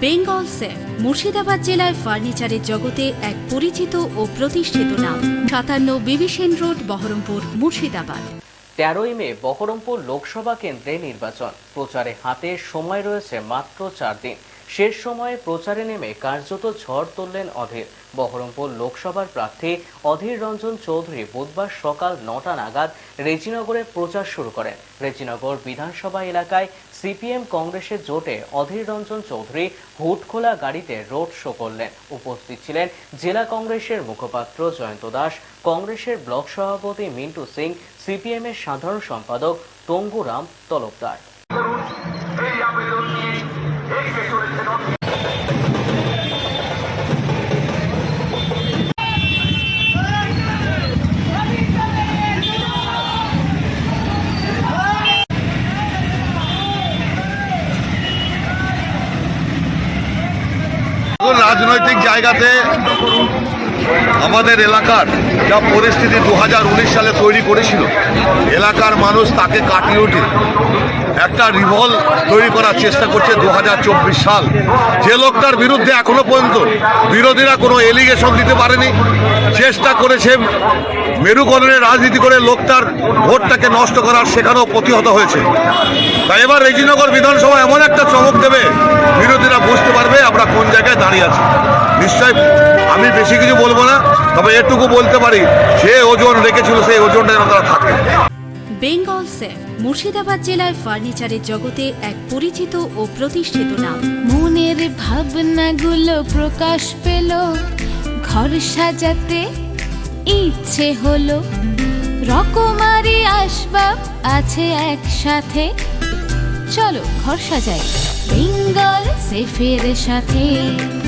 Bengal safe, Murshidabad জেলায় ফার্নিচারের জগতে এক পরিচিত ও প্রতিষ্ঠিত নাম। সাতান্ন বিবিসেন রোড, বহরমপুর, মুর্শিদাবাদ। তেরোই মে, বহরমপুর লোকসভা কেন্দ্রে নির্বাচন। প্রচারে হাতে সময় রয়েছে মাত্র চার দিন। শেষ সময়ে প্রচারে নেমে কার্যত ঝড় তুললেন অধীর। বহরমপুর লোকসভার প্রার্থী অধীর রঞ্জন চৌধুরী বুধবার সকাল নটা নাগাদ রেজিনগরে প্রচার শুরু করেন। রেজিনগর বিধানসভা এলাকায় সিপিএম কংগ্রেসের জোটে অধীর রঞ্জন চৌধুরী হুটখোলা গাড়িতে রোড শো করলেন। উপস্থিত ছিলেন জেলা কংগ্রেসের মুখপাত্র জয়ন্ত দাস, কংগ্রেসের ব্লক সভাপতি মিন্টু সিং, সিপিএমের সাধারণ সম্পাদক তঙ্গুরাম তলবদার। রাজনৈতিক জায়গাতে আমাদের এলাকার যা পরিস্থিতি দু হাজার উনিশ সালে তৈরি করেছিল, এলাকার মানুষ তাকে কাটিয়ে উঠে একটা রিভল তৈরি করার চেষ্টা করছে দু হাজার চব্বিশ সাল। যে লোকটার বিরুদ্ধে এখনও পর্যন্ত বিরোধীরা কোনো এলিগেশন দিতে পারেনি, চেষ্টা করেছে মেরুকরণের রাজনীতি করে লোকটার ভোটটাকে নষ্ট করার, সেখানেও প্রতিহত হয়েছে। তাই এবার রেজিনগর বিধানসভা এমন একটা চমক দেবে বেশি কিছু বলব না তবে এটুকু বলতে পারি যে ওজন রেখেছিল সেই ওজনটা যেন তারা থাকে। বেঙ্গল সেফ মুর্শিদাবাদ জেলায় ফার্নিচারের জগতে এক পরিচিত ও প্রতিষ্ঠিত নাম। মনের ভাবনাগুলো প্রকাশ পেল ঘর সাজাতে ইচ্ছে হলো। রকমারি আসবাব আছে একসাথে চলো ঘর সাজাই। বেঙ্গল সেফের সাথে। বেঙ্গল